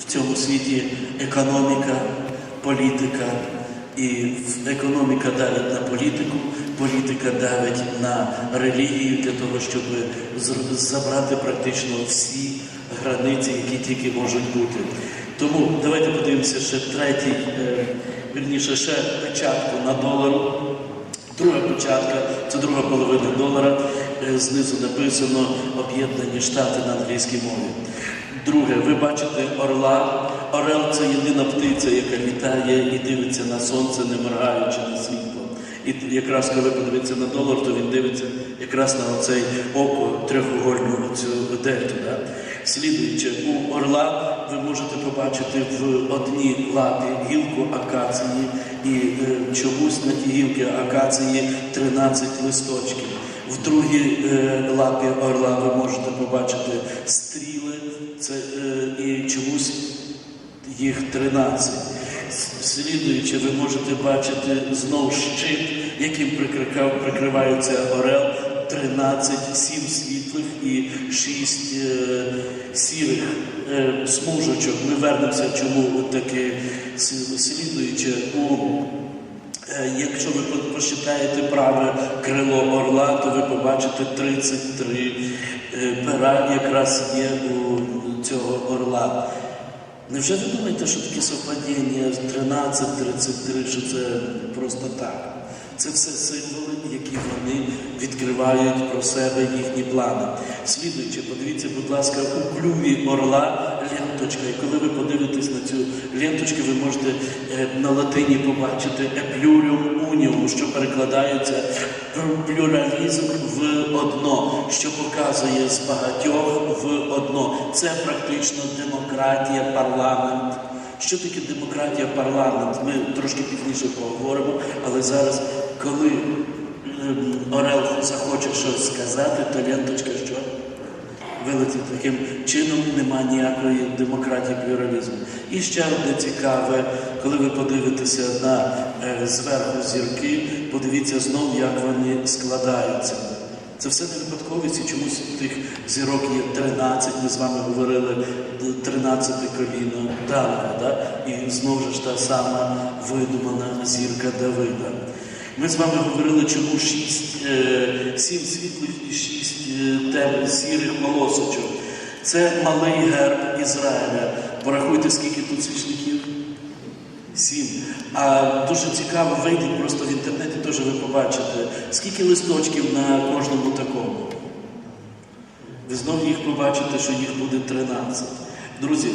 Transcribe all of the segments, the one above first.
в цьому світі економіка, політика. І економіка давить на політику, політика давить на релігію для того, щоб забрати практично всі границі, які тільки можуть бути. Тому давайте подивимося ще третій, е, вірніше, ще печатку на долару. Друга початка, це друга половина долара. Е, Знизу написано Об'єднані Штати на англійській мові. Друге, ви бачите орла. Орел це єдина птиця, яка літає і дивиться на сонце, не моргаючи на світло. І якраз коли подивиться на долар, то він дивиться якраз на оцей око трьохугольну оцю дельту. Да? Слідуючи, у орла ви можете побачити в одній лапі гілку акації, і е, чомусь на тій гілки акації 13 листочків. В другій е, лапі орла ви можете побачити е, і чомусь їх 13. Слідуючи, ви можете бачити знов щит, яким прикривається орел. 13, 7 світлих і 6 е, сірих е, смужочок. Ми вернемося, чому таке слідуючи у Е, Якщо ви по- посчитаєте праве крило орла, то ви побачите 33 е, пера якраз є у цього орла. Невже ви думаєте, що таке совпадіння 13, 33, що це просто так? Це все символи, які вони відкривають про себе їхні плани. Слідуючи, подивіться, будь ласка, у клюві орла ленточка. І коли ви подивитесь на цю ленточку, ви можете е, на латині побачити еплюріум уніум, що перекладається плюралізм в одно, що показує з багатьох в одно. Це практично демократія, парламент. Що таке демократія, парламент? Ми трошки пізніше поговоримо, але зараз, коли ем, Орел захоче щось сказати, то ленточка що? Вилетить таким чином, нема ніякої демократії, плюралізму. І ще одне цікаве, коли ви подивитеся на е, зверху зірки, подивіться знов, як вони складаються. Це все не випадковість, і чомусь тих зірок є 13, ми з вами говорили, 13 коліно Давида, да? і знову ж та сама видумана зірка Давида. Ми з вами говорили, чому 6, 7 світлих і 6 тем сірих волосочок. Це малий герб Ізраїля. Порахуйте, скільки тут свічників? Сім. А дуже цікаво, вийдіть просто в інтернеті, теж ви побачите, скільки листочків на кожному такому. Ви знову їх побачите, що їх буде 13. Друзі,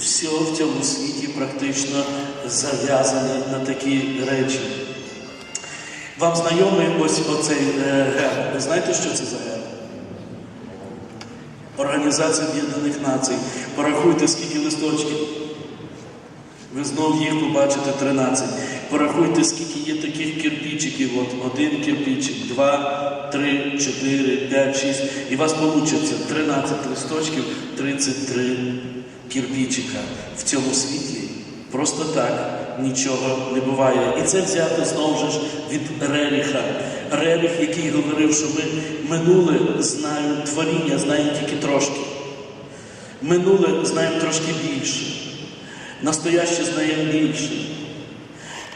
все в цьому світі практично зав'язане на такі речі. Вам знайомий ось оцей герб. Ви знаєте, що це за герб? Організація Об'єднаних Націй. Порахуйте, скільки листочків. Ви знову їх побачите 13. Порахуйте, скільки є таких кирпичиків. От один кирпичик, два, три, чотири, п'ять, шість. І у вас вийде 13 листочків, 33 кирпичика. В цьому світлі просто так нічого не буває. І це взято знову ж від Реріха. Реріх, який говорив, що ми минуле знаємо творіння, знаємо тільки трошки. Минуле знаємо трошки більше. Настояще знаємо більше.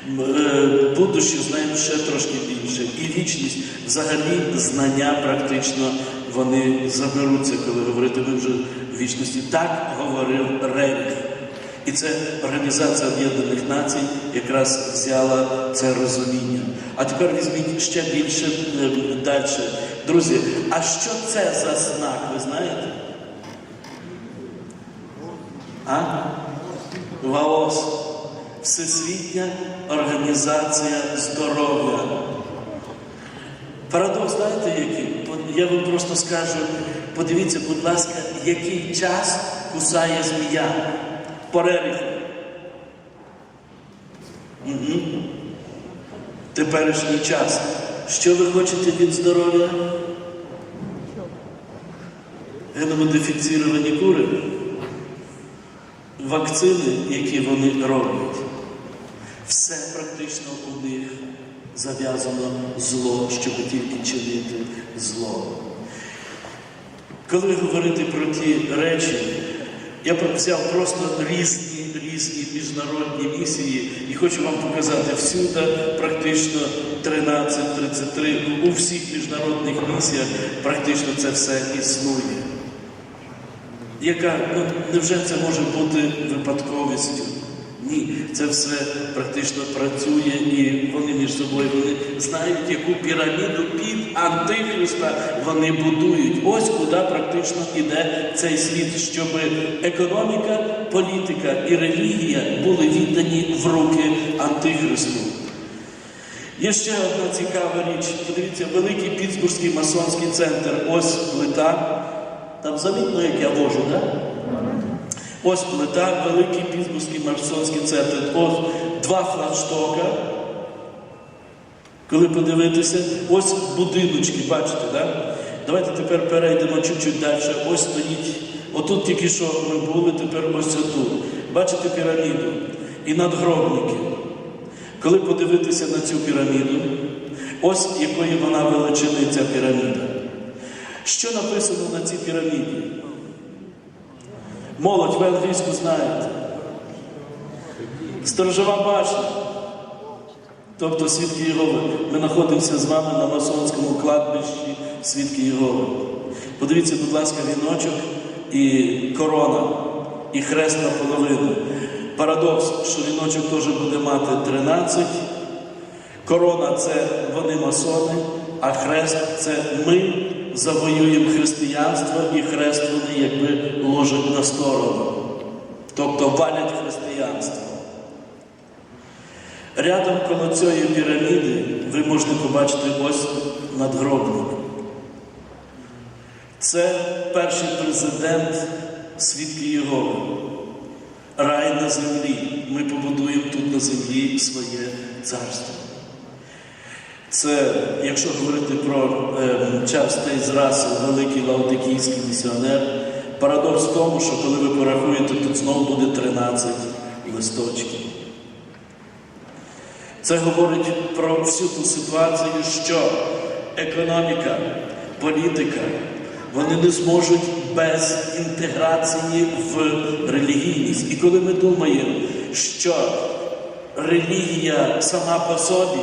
Е, Будуще знаємо ще трошки більше. І вічність, взагалі, знання практично вони заберуться, коли говорити ми вже в вічності. Так говорив Реріх. І це Організація Об'єднаних Націй якраз взяла це розуміння. А тепер візьміть ще більше е, далі. Друзі, а що це за знак, ви знаєте? А? ВАОС Всесвітня організація здоров'я. Парадокс, знаєте який? Я вам просто скажу, подивіться, будь ласка, який час кусає змія по рериху. Угу. Теперішній час. Що ви хочете від здоров'я? Геномодифіціровані кури вакцини, які вони роблять, все практично у них зав'язано зло, щоб тільки чинити зло. Коли говорити про ті речі, Я взяв просто різні, різні міжнародні місії і хочу вам показати всюди, практично 13-33, у всіх міжнародних місіях практично це все існує. Яка, ну, невже це може бути випадковістю? Ні, це все практично працює і вони між собою вони знають, яку піраміду під антихриста вони будують. Ось куди практично іде цей світ, щоб економіка, політика і релігія були віддані в руки антихристу. Є ще одна цікава річ. Подивіться, великий Пітсбурзький масонський центр. Ось плита. Там замітно, як я вожу, так? Да? Ось плита, великий Пітсбурзький масонський центр. Ось два флагштока. Коли подивитися, ось будиночки, бачите, да? Давайте тепер перейдемо чуть-чуть далі. Ось стоїть. Отут тільки що ми були, тепер ось отут. Бачите піраміду і надгробники. Коли подивитися на цю піраміду, ось якої вона величини ця піраміда. Що написано на цій піраміді? Молодь, ви англійську знаєте. Сторожова башня. Тобто свідки Єгови. Ми знаходимося з вами на масонському кладбищі свідки Єгови. Подивіться, будь ласка, віночок і корона, і хрест наполовину. Парадокс, що віночок теж буде мати 13. Корона це вони масони, а хрест це ми завоюємо християнство, і хрест вони якби ложать на сторону. Тобто валять християнство. Рядом коло цієї піраміди ви можете побачити ось надгробник. Це перший президент свідки Єгови. Рай на землі. Ми побудуємо тут на землі своє царство. Це, якщо говорити про е, Чарльз Тейз Рассел, великий лаудикійський місіонер, парадокс в тому, що коли ви порахуєте, тут знову буде 13 листочків. Це говорить про всю ту ситуацію, що економіка, політика, вони не зможуть без інтеграції в релігійність. І коли ми думаємо, що релігія сама по собі,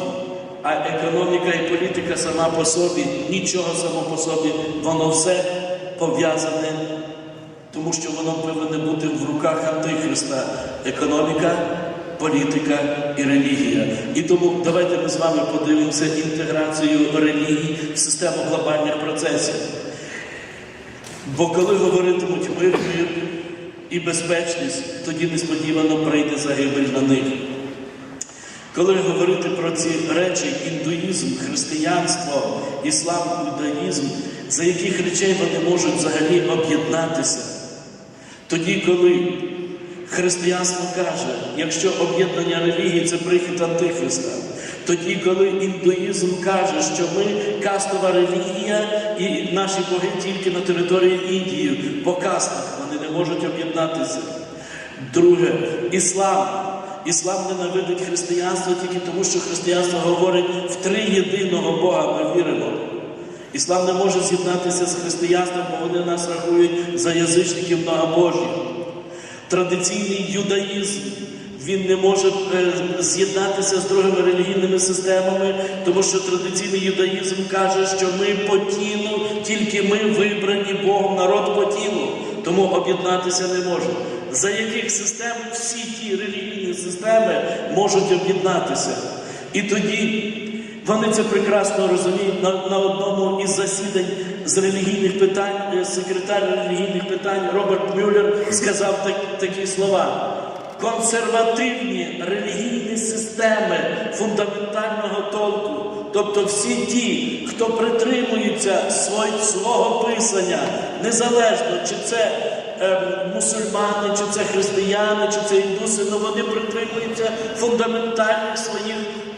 а економіка і політика сама по собі, нічого само по собі, воно все пов'язане, тому що воно повинно бути в руках Антихриста. Економіка, політика і релігія. І тому давайте ми з вами подивимося інтеграцію релігії в систему глобальних процесів. Бо коли говоритимуть мир, мир і безпечність, тоді несподівано прийде загибель на них. Коли говорити про ці речі, індуїзм, християнство, іслам, іудаїзм, за яких речей вони можуть взагалі об'єднатися, тоді, коли християнство каже, якщо об'єднання релігії це прихід Антихриста, тоді, коли індуїзм каже, що ми кастова релігія і наші боги тільки на території Індії, по кастах вони не можуть об'єднатися. Друге, іслам. Іслам ненавидить християнство тільки тому, що християнство говорить в три єдиного Бога ми віримо. Іслам не може з'єднатися з християнством, бо вони нас рахують за язичників многобожі. Традиційний юдаїзм він не може е, з'єднатися з другими релігійними системами, тому що традиційний юдаїзм каже, що ми по тілу, тільки ми вибрані Богом народ по тілу, тому об'єднатися не можемо. За яких систем всі ті релігійні системи можуть об'єднатися? І тоді вони це прекрасно розуміють на, на одному із засідань з релігійних питань, е, секретар релігійних питань Роберт Мюллер сказав так, такі слова. Консервативні релігійні системи фундаментального толку, тобто всі ті, хто притримується свого писання, незалежно чи це мусульмани, чи це християни, чи це індуси, але вони притримуються фундаментальних своїх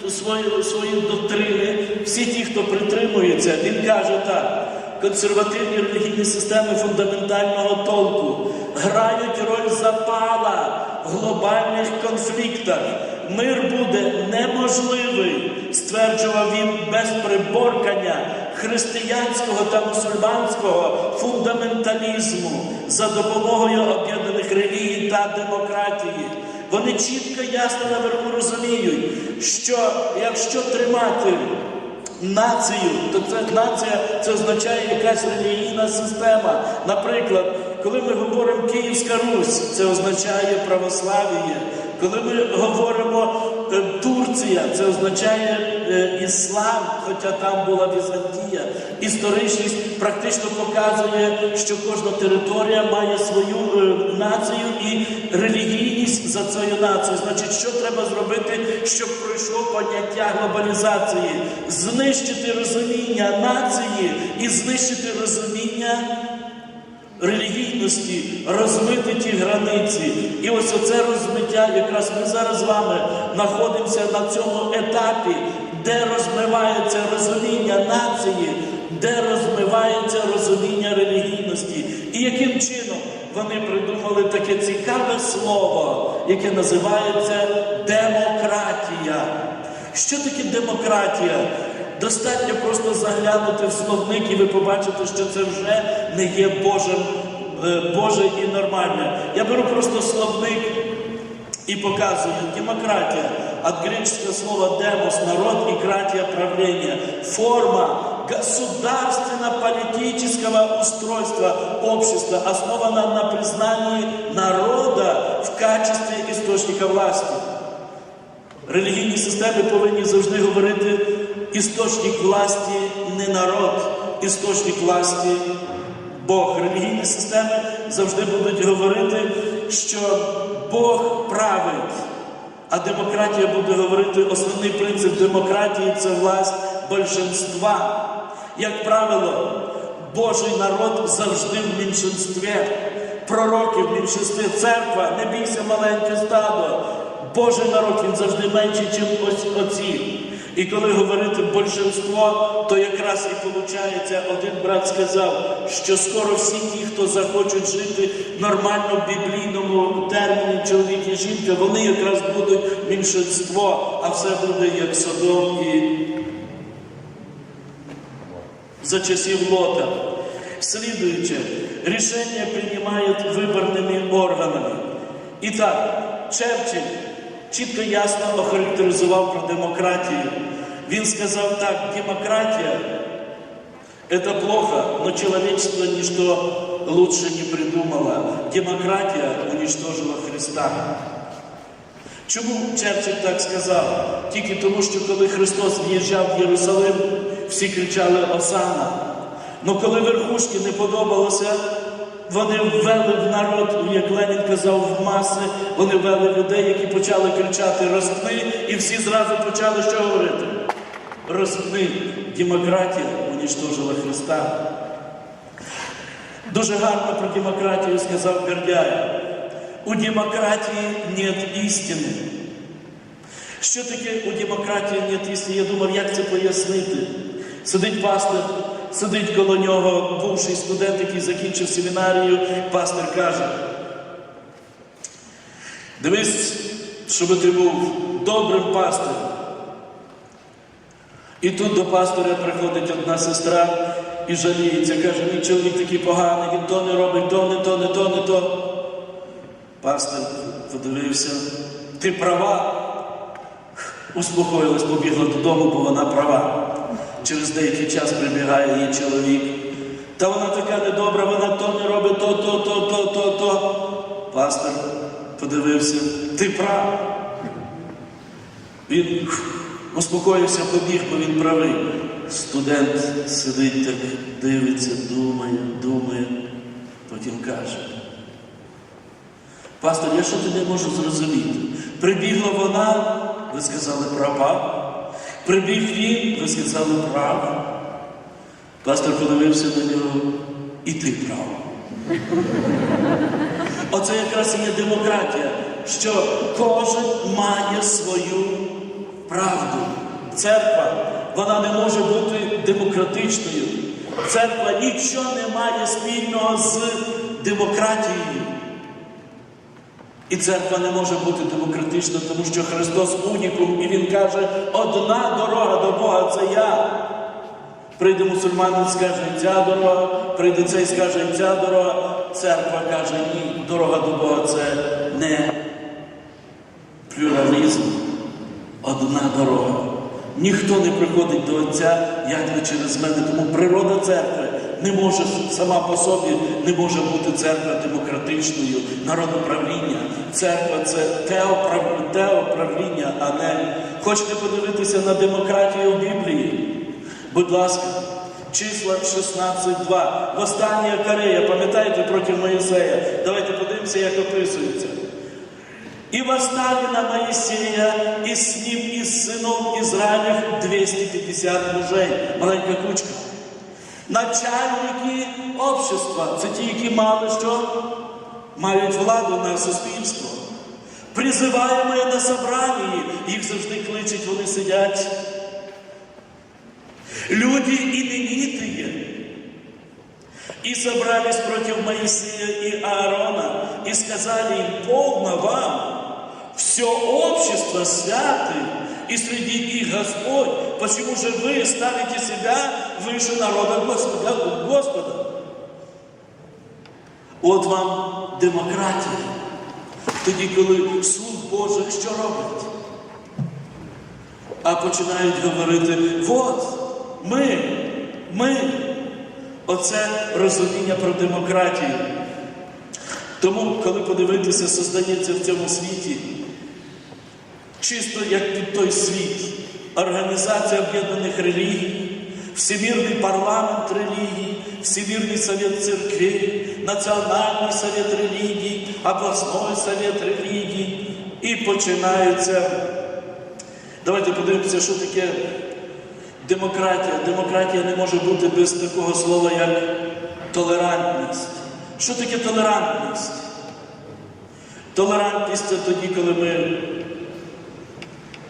своїх, своїх доктрини. Всі ті, хто притримується, він каже так. Консервативні релігійні системи фундаментального толку грають роль запала глобальних конфліктах. Мир буде неможливий, стверджував він без приборкання християнського та мусульманського фундаменталізму за допомогою об'єднаних релігій та демократії. Вони чітко ясно наверху розуміють, що якщо тримати націю, то це нація це означає якась релігійна система. Наприклад, коли ми говоримо Київська Русь, це означає православ'я. Коли ми говоримо е, Турція, це означає е, іслам, хоча там була Візантія. Історичність практично показує, що кожна територія має свою е, націю і релігійність за цією нацією. Значить, що треба зробити, щоб пройшло поняття глобалізації? Знищити розуміння нації і знищити розуміння релігійності, розмити ті границі. І ось оце розмиття, якраз ми зараз з вами знаходимося на цьому етапі, де розмивається розуміння нації, де розмивається розуміння релігійності. І яким чином вони придумали таке цікаве слово, яке називається демократія. Що таке демократія? Достатньо просто заглянути в словник, і ви побачите, що це вже не є Божим, е, Боже і нормальне. Я беру просто словник і показую демократія. От греческого слова демос народ и кратия правления. Форма государственно-политического устройства общества, основана на признании народа в качестве источника власти. Релігійні системи повинні завжди говорити істочник власті не народ, істочник власті Бог. Релігійні системи завжди будуть говорити, що Бог править, а демократія буде говорити, основний принцип демократії це власть большинства. Як правило, Божий народ завжди в меншинстві. Пророки в меншинстві, церква, не бійся маленьке стадо. Божий народ він завжди менший, ніж оці. І коли говорити большинство, то якраз і виходить, один брат сказав, що скоро всі ті, хто захочуть жити нормально в біблійному терміні чоловік і жінка, вони якраз будуть меншинство, а все буде як Содом і за часів Лота. Следующее. Решение принимают выборными органами. Итак, Черчилль чітко ясно охарактеризував про демократію. Він сказав так, демократія это плохо, но человечество ничто лучше не придумало. Демократия уничтожила Христа. Чому Черчилль так сказав? Тільки тому, що коли Христос в'їжджав в Єрусалим, всі кричали Осана. Ну коли верхушки не подобалося, вони ввели в народ, як Ленін казав, в маси, вони ввели людей, які почали кричати Розпни, і всі зразу почали що говорити? Розпни. Демократія уничтожила Христа. Дуже гарно про демократію сказав Гордяєв. У демократії нет істини. Що таке у демократії нет істини? Я думав, як це пояснити. Сидить пастор, сидить коло нього бувший студент, який закінчив семінарію, пастор каже, дивись, щоб ти був добрим пастором. І тут до пастора приходить одна сестра і жаліється, каже, мій чоловік такий поганий, він то не робить, то не то, не то, не то. Пастор подивився, ти права. Успокоїлась, побігла додому, бо вона права. Через деякий час прибігає її чоловік. Та вона така недобра, вона то не робить, то, то, то, то, то, то. Пастор подивився, ти прав. Він успокоївся, побіг, бо він правий. Студент сидить так, дивиться, думає, думає, потім каже. Пастор, я що ти не можу зрозуміти? Прибігла вона, ви сказали права. Прибіг він, ви сказали прав. Пастор подивився на нього, і ти прав. Оце якраз і є демократія, що кожен має свою правду. Церква, вона не може бути демократичною. Церква нічого не має спільного з демократією. І церква не може бути демократична, тому що Христос унікум, і Він каже, одна дорога до Бога це я. Прийде мусульманин, скаже ця дорога, прийде цей, скаже ця дорога. Церква каже, ні, дорога до Бога це не плюралізм, одна дорога. Ніхто не приходить до Отця, як не через мене. Тому природа церкви не може сама по собі не може бути церква демократичною, народоправління. Церква це теоправ- теоправління, а не хочете подивитися на демократію в Біблії? Будь ласка, числа 16.2. Восстання Карея, пам'ятаєте проти Моїсея? Давайте подивимося, як описується. И восстали на Моисея, и с ним из сынов Израилев 250 мужей. Маленька кучка. Начальники общества, це ті, які мали що? Мають владу на суспільство. Призиваємо на собранні, їх завжди кличуть, вони сидять. Люди именитые. И собрались против Моисея и Аарона, и сказали им, полно вам, все общество святы, и среди их Господь, почему же вы ставите себя выше народа Господа? Господа? От вам демократія. Тоді, коли слуг Божих що роблять? А починають говорити, от, ми, ми. Оце розуміння про демократію. Тому, коли подивитися, создається в цьому світі, чисто як під той світ, Організація Об'єднаних Релігій, Всемірний парламент релігій, Всемірний совет церкви, Національний совет релігій, обласний совет релігій. І починаються. Давайте подивимося, що таке Демократія. Демократія не може бути без такого слова, як толерантність. Що таке толерантність? Толерантність це тоді, коли ми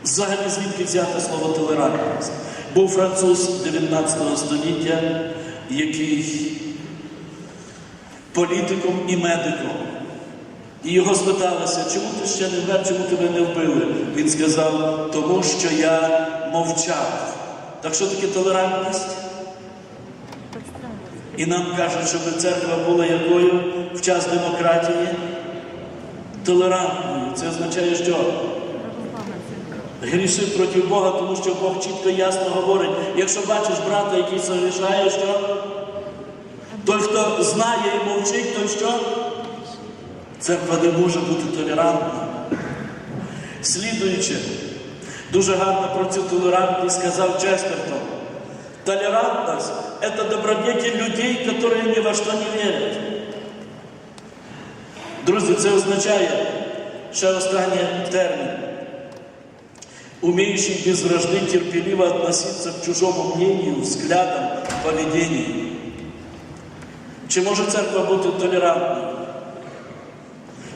взагалі звідки взяти слово толерантність. Був француз 19 століття, який політиком і медиком. І його спиталося, чому ти ще не вмер, чому тебе не вбили? Він сказав, тому що я мовчав. Так що таке толерантність? І нам кажуть, щоб церква була якою в час демократії? Толерантною. Це означає, що гріши проти Бога, тому що Бог чітко і ясно говорить, якщо бачиш брата, який согрішає, що? Той, хто знає і мовчить, той що? Церква не може бути толерантною. Слідуючи, дуже гарно про цю толерантність сказав Честертон. Толерантность – это добродетель людей, которые ни во что не вірять. Друзі, це означає, ще останній термін. Умеющий без вражды терпеливо относиться к чужому мнению, взглядам, поведению. Чи може церква бути толерантною?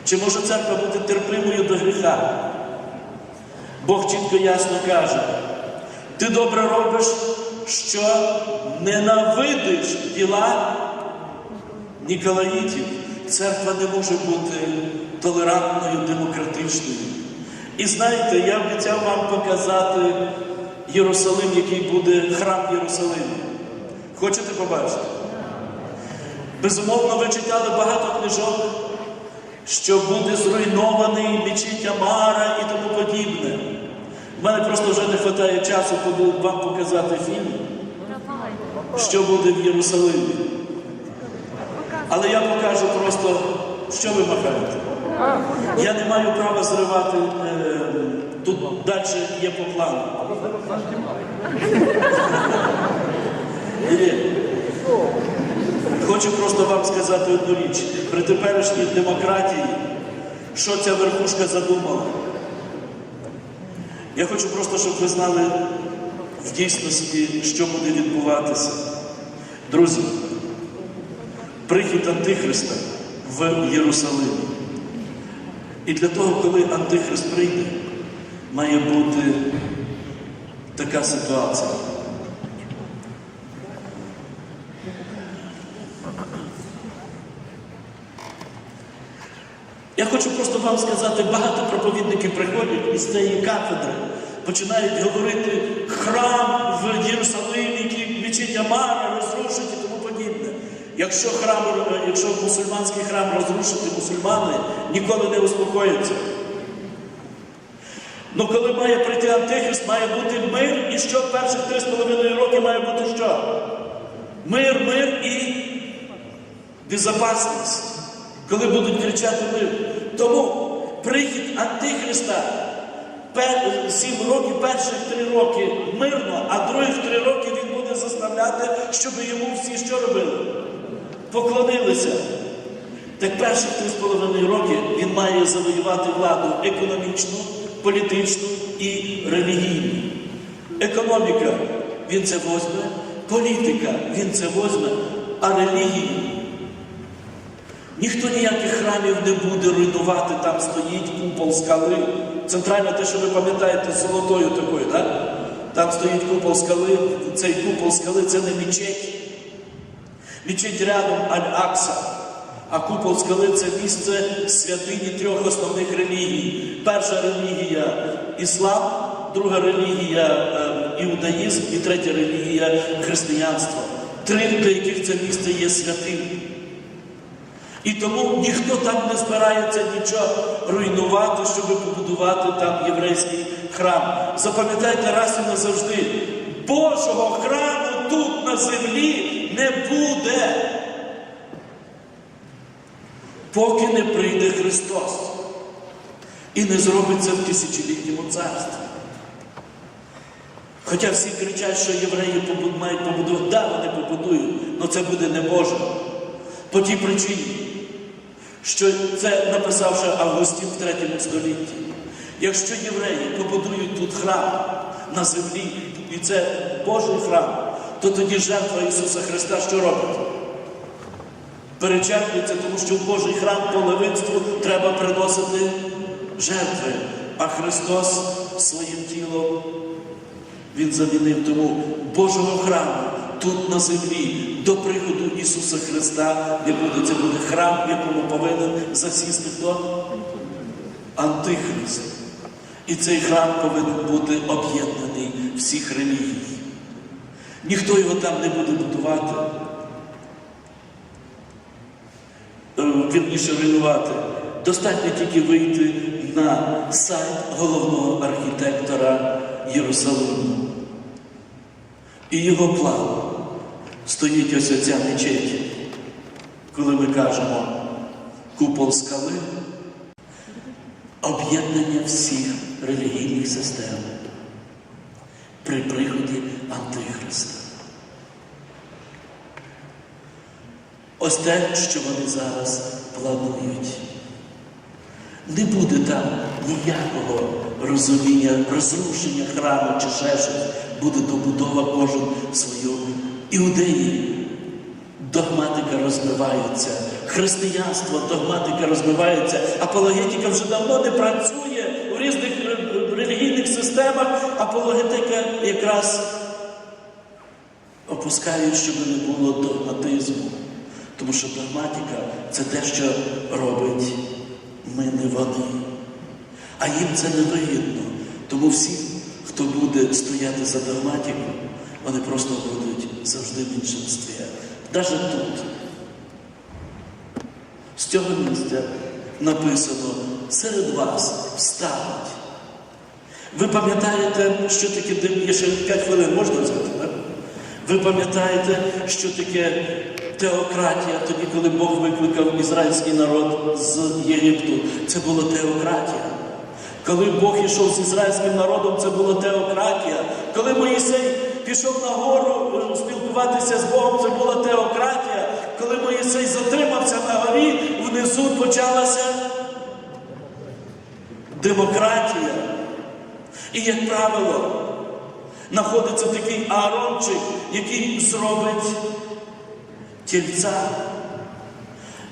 Чи може церква бути терпимою до гріха? Бог чітко ясно каже, ти добре робиш, що ненавидиш діла Ніколаїтів. Церква не може бути толерантною, демократичною. І знаєте, я обіцяв вам показати Єрусалим, який буде храм Єрусалиму. Хочете побачити? Безумовно, ви читали багато книжок, що буде зруйнований мечеть Амара і тому подібне. У мене просто вже не вистачає часу поду- вам показати фільм, що буде в Єрусалимі. Але я покажу просто, що ви махаєте. Я не маю права зривати. е, тут далі є по плану. Хочу просто вам сказати одну річ. При теперішній демократії, що ця верхушка задумала. Я хочу просто, щоб ви знали в дійсності, що буде відбуватися. Друзі, прихід Антихриста в Єрусалим. І для того, коли Антихрист прийде, має бути така ситуація. Я хочу просто вам сказати, багато проповідників приходять із цієї кафедри, починають говорити храм в Єрусалимі, який кричить Амара, Якщо храм, якщо мусульманський храм розрушити мусульмани, ніколи не успокоїться. Ну коли має прийти Антихрист, має бути мир, і що перших три з половиною роки має бути що? Мир, мир і безопасність. Коли будуть кричати мир. Тому прихід Антихриста сім років, перших три роки мирно, а других три роки він буде заставляти, щоб йому всі що робили? Поклонилися. Так перших три з половиною роки він має завоювати владу економічну, політичну і релігійну. Економіка він це возьме, політика він це возьме, а релігію ніхто ніяких храмів не буде руйнувати, там стоїть купол скали. Центральне те, що ви пам'ятаєте, з золотою такою, так? Там стоїть купол скали, цей купол скали це не мечеть. Мечеть рядом Аль-Акса. А купол скали це місце святині трьох основних релігій. Перша релігія іслам, друга релігія е, іудаїзм і третя релігія християнство. Три, для яких це місце є святим. І тому ніхто там не збирається нічого руйнувати, щоб побудувати там єврейський храм. Запам'ятайте раз і назавжди, Божого храму тут на землі не буде, поки не прийде Христос і не зробиться в тисячолітньому царстві. Хоча всі кричать, що євреї мають побудувати, да, вони побудують, але це буде не Боже. По тій причині, що це написав ще Августин в третьому столітті. Якщо євреї побудують тут храм на землі, і це Божий храм, то тоді жертва Ісуса Христа що робить? Перечерпується, тому що в Божий храм по левицтву треба приносити жертви, а Христос своїм тілом він замінив тому Божого храму тут на землі до приходу Ісуса Христа не буде. Це буде храм, в якому повинен засісти хто? Антихрист. І цей храм повинен бути об'єднаний всіх релігій. Ніхто його там не буде будувати. Е, Вірніше руйнувати. Достатньо тільки вийти на сайт головного архітектора Єрусалиму. І його план стоїть ось оця мечеть, коли ми кажемо купол скали, об'єднання всіх релігійних систем при приході Антихриста. Ось те, що вони зараз планують. Не буде там ніякого розуміння, розрушення храму чи ще. Буде добудова кожен свою. Іудеї догматика розбивається, християнство, догматика розбивається, апологетика вже давно не працює в різних релігійних системах. Апологетика якраз опускають, щоб не було догматизму. Тому що догматика це те, що робить ми не вони. А їм це не вигідно. Тому всі, хто буде стояти за догматику, вони просто будуть завжди в меншинстві. Навіть тут. З цього місця написано серед вас встануть. Ви пам'ятаєте, що таке ще 5 хвилин, можна взяти? Ви пам'ятаєте, що таке теократія, тоді, коли Бог викликав ізраїльський народ з Єгипту, це була теократія. Коли Бог йшов з ізраїльським народом, це була теократія. Коли Моїсей пішов на гору е, спілкуватися з Богом, це була теократія. Коли Моїсей затримався на горі, внизу почалася демократія. І, як правило, знаходиться такий Аарончик, який зробить тільця.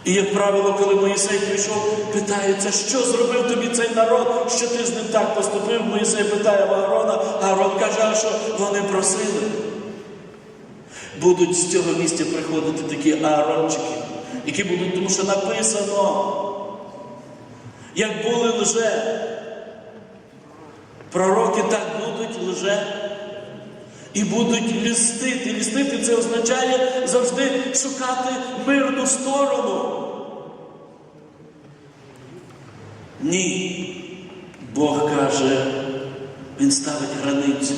І, як правило, коли Моїсей прийшов, питається, що зробив тобі цей народ, що ти з ним так поступив. Моїсей питає в Аарона, Аарон каже, що вони просили. Будуть з цього місця приходити такі аарончики, які будуть, тому що написано, як були лже Пророки так будуть лже І будуть лістити. Лістити це означає завжди шукати мирну сторону. Ні. Бог каже, Він ставить границю.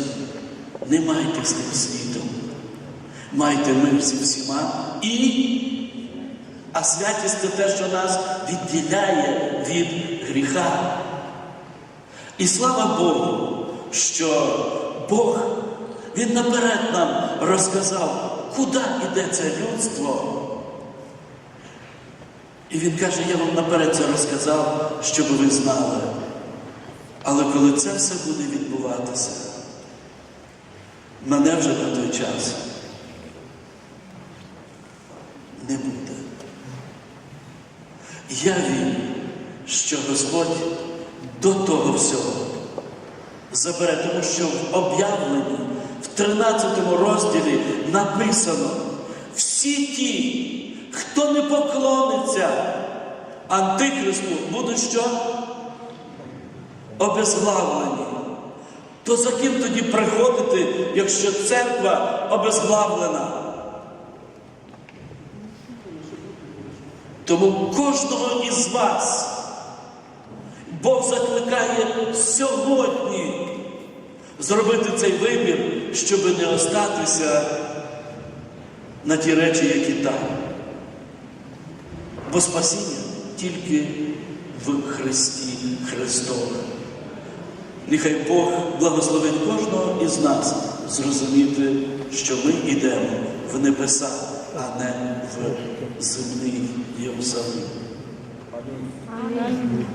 Не майте з тим світом. Майте мир зі всіма і. А святість це те, що нас відділяє від гріха. І слава Богу, що Бог, Він наперед нам розказав, куди йде це людство. І він каже, я вам наперед це розказав, щоб ви знали. Але коли це все буде відбуватися, мене вже на той час не буде. Я вірю, що Господь до того всього забере, тому що в об'явленні, в 13 розділі написано, всі ті, хто не поклониться Антихристу, будуть що? Обезглавлені. То за ким тоді приходити, якщо церква обезглавлена? Тому кожного із вас Бог закликає сьогодні зробити цей вибір, щоб не остатися на ті речі, які там. Бо спасіння тільки в Христі Христові. Нехай Бог благословить кожного із нас зрозуміти, що ми йдемо в небеса, а не в земний Єрусалим. Амінь.